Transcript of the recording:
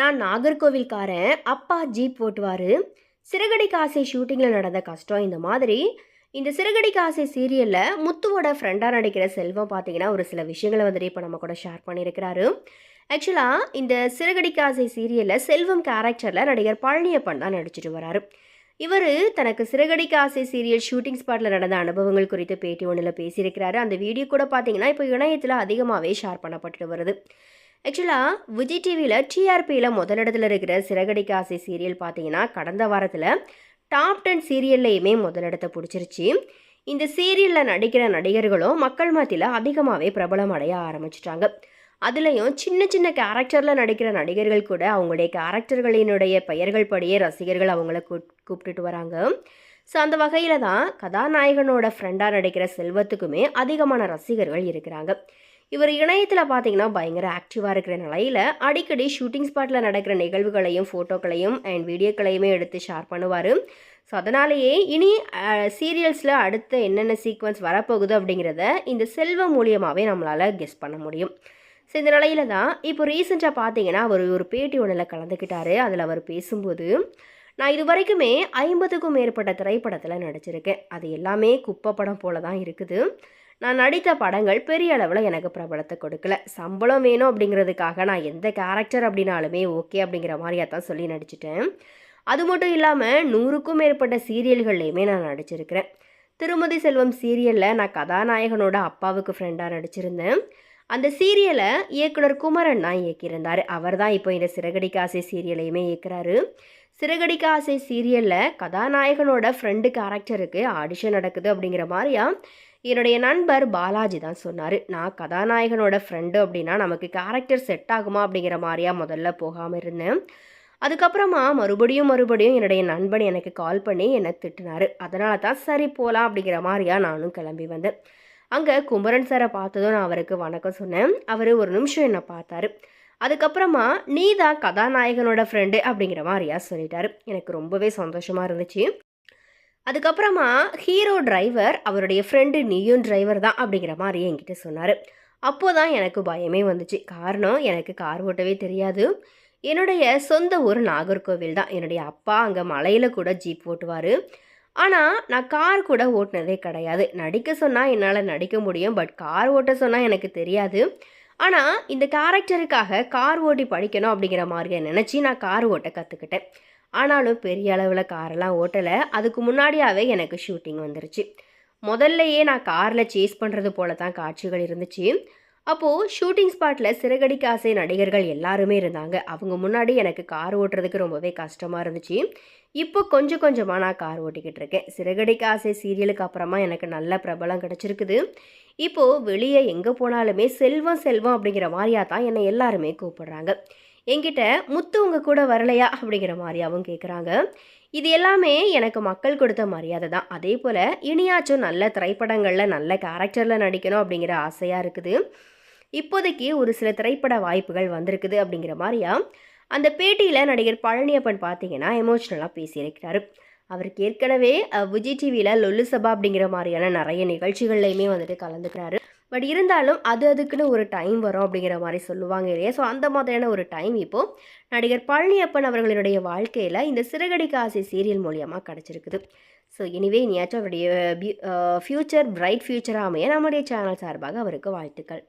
நான் நாகர்கோவில்காரன். அப்பா ஜீப் ஓட்டுவார். சிறகடி காசை ஷூட்டிங்கில் நடந்த கஷ்டம் இந்த மாதிரி. இந்த சிறகடி காசை சீரியலில் முத்துவோட ஃப்ரெண்டாக நடிக்கிற செல்வம் பார்த்தீங்கன்னா ஒரு சில விஷயங்களை வந்துட்டு இப்போ நம்ம கூட ஷேர் பண்ணியிருக்கிறாரு. ஆக்சுவலாக இந்த சிறகடி காசை சீரியலில் செல்வம் கேரக்டரில் நடிகர் பழனியப்பன் தான் நடிச்சிட்டு வராரு. இவர் தனக்கு சிறகடிக்க காசை சீரியல் ஷூட்டிங் ஸ்பாட்டில் நடந்த அனுபவங்கள் குறித்து பேட்டி ஒன்றில் பேசியிருக்கிறாரு. அந்த வீடியோ கூட பார்த்தீங்கன்னா இப்போ இணையத்தில் அதிகமாகவே ஷேர் பண்ணப்பட்டு வருது. ஆக்சுவலாக விஜய் டிவியில் டிஆர்பியில் முதலிடத்தில் இருக்கிற சிறகடிக்க சீரியல் பார்த்தீங்கன்னா கடந்த வாரத்தில் டாப் டென் சீரியல்லையுமே முதலிடத்தை பிடிச்சிருச்சு. இந்த சீரியலில் நடிக்கிற நடிகர்களும் மக்கள் மத்தியில் அதிகமாகவே பிரபலம் அடைய ஆரம்பிச்சிட்டாங்க. அதுலேயும் சின்ன சின்ன கேரக்டரில் நடிக்கிற நடிகர்கள் கூட அவங்களுடைய கேரக்டர்களினுடைய பெயர்கள் படியே ரசிகர்கள் அவங்கள கூப் கூப்பிட்டுட்டு வராங்க. ஸோ அந்த வகையில் தான் கதாநாயகனோட ஃப்ரெண்டாக நடிக்கிற செல்வத்துக்குமே அதிகமான ரசிகர்கள் இருக்கிறாங்க. இவர் இணையத்தில் பார்த்தீங்கன்னா பயங்கர ஆக்டிவாக இருக்கிற நிலையில் அடிக்கடி ஷூட்டிங் ஸ்பாட்டில் நடக்கிற நிகழ்வுகளையும் ஃபோட்டோக்களையும் அண்ட் வீடியோக்களையுமே எடுத்து ஷேர் பண்ணுவார். ஸோ அதனாலேயே இனி சீரியல்ஸில் அடுத்த என்னென்ன சீக்வன்ஸ் வரப்போகுது அப்படிங்கிறத இந்த செல்வம் மூலியமாகவே நம்மளால் கெஸ் பண்ண முடியும். ஸோ இந்த நிலையில தான் இப்போ ரீசெண்டாக பார்த்தீங்கன்னா அவர் ஒரு பேட்டி ஒன்றில் கலந்துக்கிட்டாரு. அதில் அவர் பேசும்போது நான் இது வரைக்குமே ஐம்பதுக்கும் மேற்பட்ட திரைப்படத்தில் நடிச்சிருக்கேன். அது எல்லாமே குப்பை படம் போல தான் இருக்குது. நான் நடித்த படங்கள் பெரிய அளவில் எனக்கு பிரபலத்தை கொடுக்கல. சம்பளம் வேணும் அப்படிங்கிறதுக்காக நான் எந்த கேரக்டர் அப்படின்னாலுமே ஓகே அப்படிங்கிற மாதிரியாக தான் சொல்லி நடிச்சிட்டேன். அது மட்டும் இல்லாமல் நூறுக்கும் மேற்பட்ட சீரியல்கள்லையுமே நான் நடிச்சிருக்கிறேன். திருமதி செல்வம் சீரியலில் நான் கதாநாயகனோட அப்பாவுக்கு ஃப்ரெண்டாக நடிச்சிருந்தேன். அந்த சீரியலை இயக்குனர் குமரன் தான் இயக்கியிருந்தார். அவர் தான் இப்போ இந்த சிறகடிக்க ஆசை சீரியலையுமே இயக்குறாரு. சிறகடிக்க ஆசை சீரியலில் கதாநாயகனோட ஃப்ரெண்டு கேரக்டருக்கு ஆடிஷன் நடக்குது அப்படிங்கிற மாதிரியா என்னுடைய நண்பர் பாலாஜி தான் சொன்னார். நான் கதாநாயகனோட ஃப்ரெண்டு அப்படின்னா நமக்கு கேரக்டர் செட் ஆகுமா அப்படிங்கிற மாதிரியா முதல்ல போகாமல் இருந்தேன். அதுக்கப்புறமா மறுபடியும் மறுபடியும் என்னுடைய நண்பன் எனக்கு கால் பண்ணி என்னை திட்டினார். அதனால தான் சரி போகலாம் அப்படிங்கிற மாதிரியா நானும் கிளம்பி வந்தேன். அங்கே குமரன் சாரை பார்த்ததும் நான் அவருக்கு வணக்கம் சொன்னேன். அவர் ஒரு நிமிஷம் என்னை பார்த்தாரு. அதுக்கப்புறமா நீ தான் கதாநாயகனோட ஃப்ரெண்டு அப்படிங்கிற மாதிரியா? சொல்லிட்டாரு. எனக்கு ரொம்பவே சந்தோஷமாக இருந்துச்சு. அதுக்கப்புறமா ஹீரோ டிரைவர் அவருடைய ஃப்ரெண்டு நீயும் டிரைவர் தான் அப்படிங்கிற மாதிரி என்கிட்ட சொன்னார். அப்போ தான் எனக்கு பயமே வந்துச்சு. காரணம் எனக்கு கார் ஓட்டவே தெரியாது. என்னுடைய சொந்த ஊர் நாகர்கோவில் தான். என்னுடைய அப்பா அங்கே மலையில் கூட ஜீப் ஓட்டுவார். ஆனால் நான் கார் கூட ஓட்டினதே கிடையாது. நடிக்க சொன்னால் என்னால் நடிக்க முடியும். பட் கார் ஓட்ட சொன்னால் எனக்கு தெரியாது. ஆனால் இந்த கேரக்டருக்காக கார் ஓட்டி படிக்கணும் அப்படிங்கிற மாதிரி நினச்சி நான் கார் ஓட்ட கற்றுக்கிட்டேன் ஆனாலும் பெரிய அளவில் காரெல்லாம் ஓட்டலை. அதுக்கு முன்னாடியாகவே எனக்கு ஷூட்டிங் வந்துருச்சு. முதல்லையே நான் காரில் சேஸ் பண்ணுறது போல தான் காட்சிகள் இருந்துச்சு. அப்போது ஷூட்டிங் ஸ்பாட்டில் சிறகடிக்க ஆசை நடிகர்கள் எல்லாருமே இருந்தாங்க. அவங்க முன்னாடி எனக்கு கார் ஓட்டுறதுக்கு ரொம்பவே கஷ்டமாக இருந்துச்சு. இப்போ கொஞ்சம் கொஞ்சமாக நான் கார் ஓட்டிக்கிட்டு இருக்கேன். சிறகடிக்க ஆசை சீரியலுக்கு அப்புறமா எனக்கு நல்ல பிரபலம் கிடச்சிருக்குது. இப்போது வெளியே எங்கே போனாலுமே செல்வம் செல்வம் அப்படிங்கிற மாதிரியா தான் என்னை எல்லாருமே கூப்பிடுறாங்க. என்கிட்ட முத்து உங்கள் கூட வரலையா அப்படிங்கிற மாதிரியாகவும் கேட்குறாங்க இது எல்லாமே எனக்கு மக்கள் கொடுத்த மரியாதை தான். அதே போல் இனியாச்சும் நல்ல திரைப்படங்களில் நல்ல கேரக்டரில் நடிக்கணும் அப்படிங்கிற ஆசையாக இருக்குது. இப்போதைக்கு ஒரு சில திரைப்பட வாய்ப்புகள் வந்திருக்குது அப்படிங்கிற மாதிரியா அந்த பேட்டியில் நடிகர் பழனியப்பன் பார்த்தீங்கன்னா எமோஷ்னலாக பேசியிருக்கிறாரு. அவருக்கு ஏற்கனவே விஜய் டிவியில் லொல்லு சபா அப்படிங்கிற மாதிரியான நிறைய நிகழ்ச்சிகள்லையுமே வந்துட்டு கலந்துக்கிறாரு. பட் இருந்தாலும் அது அதுக்குன்னு ஒரு டைம் வரும் அப்படிங்கிற மாதிரி சொல்லுவாங்க இல்லையா? ஸோ அந்த மாதிரியான ஒரு டைம் இப்போது நடிகர் பழனியப்பன் அவர்களுடைய வாழ்க்கையில் இந்த சிறகடிக்க ஆசை சீரியல் மூலியமாக கிடச்சிருக்குது. ஸோ எனிவே இனியாச்சும் அவருடைய ஃப்யூச்சர் பிரைட் ஃப்யூச்சராக அமைய நம்முடைய சேனல் சார்பாக அவருக்கு வாழ்த்துக்கள்.